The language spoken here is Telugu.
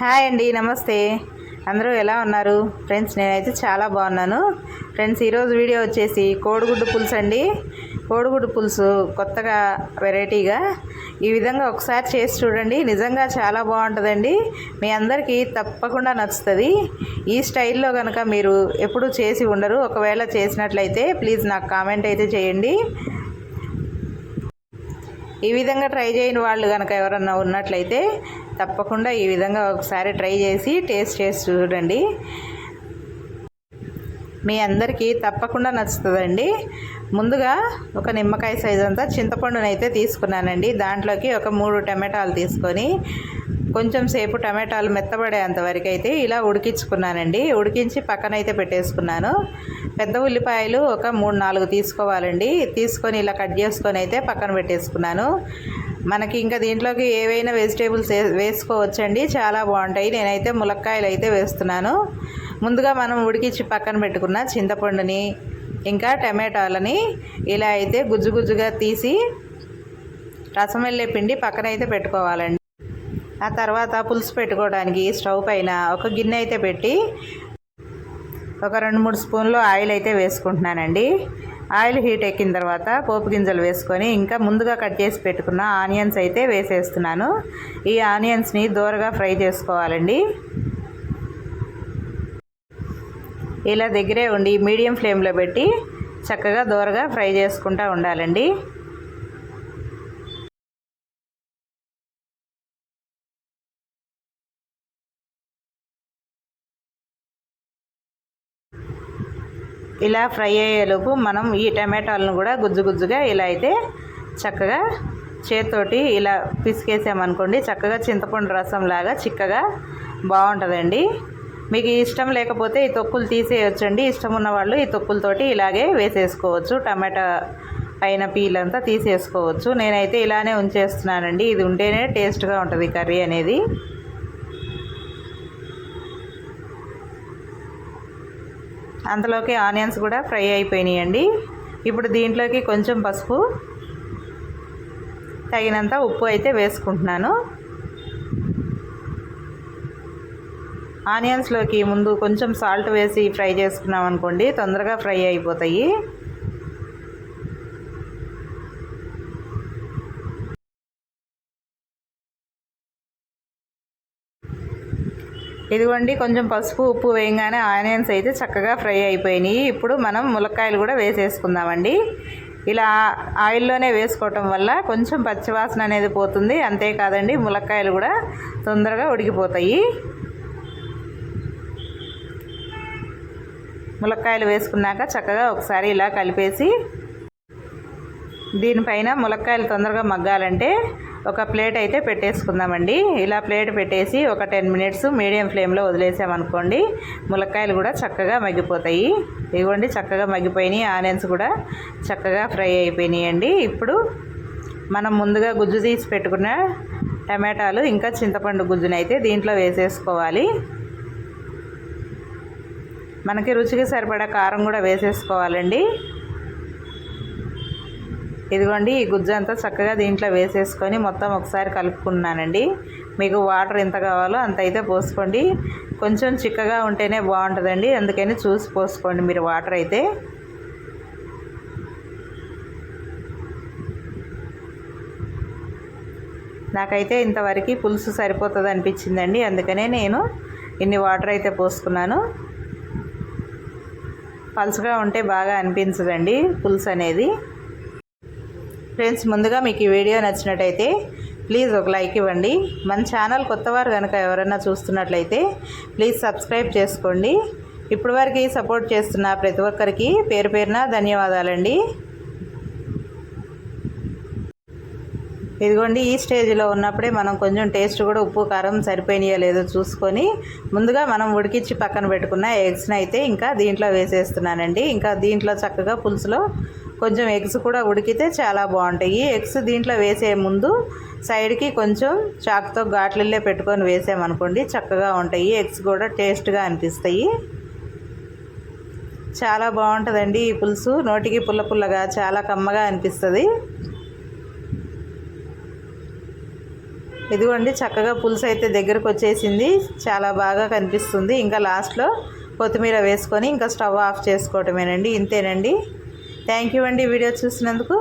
హాయ్ అండి నమస్తే. అందరూ ఎలా ఉన్నారు? ఫ్రెండ్స్ నేనైతే చాలా బాగున్నాను. ఫ్రెండ్స్ ఈరోజు వీడియో వచ్చేసి కోడిగుడ్డు పులుసు అండి. కోడిగుడ్డు పులుసు కొత్తగా వెరైటీగా. ఈ విధంగా ఒకసారి చేసి చూడండి. నిజంగా చాలా బాగుంటుందండి. మీ అందరికీ తప్పకుండా నచ్చుతుంది. ఈ స్టైల్లో కనుక మీరు ఎప్పుడూ చేసి ఉండరు. ఒకవేళ చేసినట్లయితే ప్లీజ్ నాకు కామెంట్ అయితే చేయండి. ఈ విధంగా ట్రై చేయని వాళ్ళు కనుక ఎవరన్నా ఉన్నట్లయితే తప్పకుండా ఈ విధంగా ఒకసారి ట్రై చేసి టేస్ట్ చేసి చూడండి. మీ అందరికీ తప్పకుండా నచ్చుతుందండి. ముందుగా ఒక నిమ్మకాయ సైజ్ అంతా చింతపండునైతే తీసుకున్నానండి. దాంట్లోకి ఒక మూడు టమాటాలు తీసుకొని కొంచెం సేపు టమాటాలు మెత్తబడేంత వరకు అయితే ఇలా ఉడికించుకున్నానండి. ఉడికించి పక్కనైతే పెట్టేసుకున్నాను. పెద్ద ఉల్లిపాయలు ఒక మూడు నాలుగు తీసుకోవాలండి. తీసుకొని ఇలా కట్ చేసుకొని అయితే పక్కన పెట్టేసుకున్నాను. మనకి ఇంకా దీంట్లోకి ఏవైనా వెజిటేబుల్స్ వేసుకోవచ్చండి. చాలా బాగుంటాయి. నేనైతే ములక్కాయలు అయితే వేస్తున్నాను. ముందుగా మనం ఉడికించి పక్కన పెట్టుకున్న చింతపండుని ఇంకా టమాటాలని ఇలా అయితే గుజ్జు గుజ్జుగా తీసి రసం వెళ్ళే పిండి పక్కన అయితే పెట్టుకోవాలండి. ఆ తర్వాత పులుసు పెట్టుకోవడానికి స్టవ్ పైన ఒక గిన్నె అయితే పెట్టి ఒక రెండు మూడు స్పూన్లు ఆయిల్ అయితే వేసుకుంటున్నానండి. ఆయిల్ హీట్ ఎక్కిన తర్వాత పోపు గింజలు వేసుకొని ఇంకా ముందుగా కట్ చేసి పెట్టుకున్న ఆనియన్స్ అయితే వేసేస్తున్నాను. ఈ ఆనియన్స్ని దూరగా ఫ్రై చేసుకోవాలండి. ఇలా దగ్గరే ఉండి మీడియం ఫ్లేమ్లో పెట్టి చక్కగా దూరగా ఫ్రై చేసుకుంటూ ఉండాలండి. ఇలా ఫ్రై అయ్యేలోపు మనం ఈ టమాటాలను కూడా గుజ్జు గుజ్జుగా ఇలా అయితే చక్కగా చేతితోటి ఇలా పిసికేసామనుకోండి చక్కగా చింతపండు రసం లాగా చిక్కగా బాగుంటుందండి. మీకు ఇష్టం లేకపోతే ఈ తొక్కులు తీసేయొచ్చండి. ఇష్టం ఉన్న వాళ్ళు ఈ తొక్కులతోటి ఇలాగే వేసేసుకోవచ్చు. టమాటా పైన పీల్ అంతా తీసేసుకోవచ్చు. నేనైతే ఇలానే ఉంచేస్తున్నానండి. ఇది ఉంటేనే టేస్ట్గా ఉంటుంది కర్రీ అనేది. అంతలోకి ఆనియన్స్ కూడా ఫ్రై అయిపోయినాయండి. ఇప్పుడు దీంట్లోకి కొంచెం పసుపు తగినంత ఉప్పు అయితే వేసుకుంటున్నాను. ఆనియన్స్లోకి ముందు కొంచెం సాల్ట్ వేసి ఫ్రై చేసుకున్నాం అనుకోండి తొందరగా ఫ్రై అయిపోతాయి. ఇదిగోండి కొంచెం పసుపు ఉప్పు వేయగానే ఆనియన్స్ అయితే చక్కగా ఫ్రై అయిపోయినాయి. ఇప్పుడు మనం ములక్కాయలు కూడా వేసేసుకుందామండి. ఇలా ఆయిల్లోనే వేసుకోవటం వల్ల కొంచెం పచ్చివాసన అనేది పోతుంది. అంతేకాదండి ములక్కాయలు కూడా తొందరగా ఉడికిపోతాయి. ములక్కాయలు వేసుకున్నాక చక్కగా ఒకసారి ఇలా కలిపేసి దీనిపైన ములక్కాయలు తొందరగా మగ్గాలంటే ఒక ప్లేట్ అయితే పెట్టేసుకుందామండి. ఇలా ప్లేట్ పెట్టేసి ఒక టెన్ మినిట్స్ మీడియం ఫ్లేమ్లో వదిలేసామనుకోండి ములక్కాయలు కూడా చక్కగా మగ్గిపోతాయి. ఇదిగోండి చక్కగా మగ్గిపోయినాయి. ఆనియన్స్ కూడా చక్కగా ఫ్రై అయిపోయినాయండి. ఇప్పుడు మనం ముందుగా గుజ్జు తీసి పెట్టుకున్న టమాటాలు ఇంకా చింతపండు గుజ్జునైతే దీంట్లో వేసేసుకోవాలి. మనకి రుచికి సరిపడా కారం కూడా వేసేసుకోవాలండి. ఇదిగోండి ఈ గుజ్జు అంతా చక్కగా దీంట్లో వేసేసుకొని మొత్తం ఒకసారి కలుపుకున్నానండి. మీకు వాటర్ ఎంత కావాలో అంత అయితే పోసుకోండి. కొంచెం చిక్కగా ఉంటేనే బాగుంటుందండి. అందుకని చూసి పోసుకోండి మీరు వాటర్ అయితే. నాకైతే ఇంతవరకు పులుసు సరిపోతుంది అనిపించిందండి. అందుకనే నేను ఇన్ని వాటర్ అయితే పోసుకున్నాను. పలుసుగా ఉంటే బాగా అనిపించదండి పులుసు అనేది. ఫ్రెండ్స్ ముందుగా మీకు ఈ వీడియో నచ్చినట్టయితే ప్లీజ్ ఒక లైక్ ఇవ్వండి. మన ఛానల్ కొత్తవారు కనుక ఎవరైనా చూస్తున్నట్లయితే ప్లీజ్ సబ్స్క్రైబ్ చేసుకోండి. ఇప్పటివరకు సపోర్ట్ చేస్తున్న ప్రతి ఒక్కరికి పేరు పేరున ధన్యవాదాలండి. ఇదిగోండి ఈ స్టేజ్లో ఉన్నప్పుడే మనం కొంచెం టేస్ట్ కూడా ఉప్పు కారం సరిపోయినాయో లేదో చూసుకొని ముందుగా మనం ఉడికించి పక్కన పెట్టుకున్న ఎగ్స్ని అయితే ఇంకా దీంట్లో వేసేస్తున్నానండి. ఇంకా దీంట్లో చక్కగా పులుసులో కొంచెం ఎగ్స్ కూడా ఉడికితే చాలా బాగుంటాయి. ఎగ్స్ దీంట్లో వేసే ముందు సైడ్కి కొంచెం చాకుతో ఘాట్లల్లే పెట్టుకొని వేసామనుకోండి చక్కగా ఉంటాయి. ఎగ్స్ కూడా టేస్ట్గా అనిపిస్తాయి. చాలా బాగుంటుందండి ఈ పులుసు. నోటికి పుల్ల పుల్లగా చాలా కమ్మగా అనిపిస్తుంది. ఇదిగోండి చక్కగా పులుసు అయితే దగ్గరకు వచ్చేసింది. చాలా బాగా కనిపిస్తుంది. ఇంకా లాస్ట్లో కొత్తిమీర వేసుకొని ఇంకా స్టవ్ ఆఫ్ చేసుకోవటమేనండి. ఇంతేనండి. థ్యాంక్ యూ అండి వీడియో చూసినందుకు.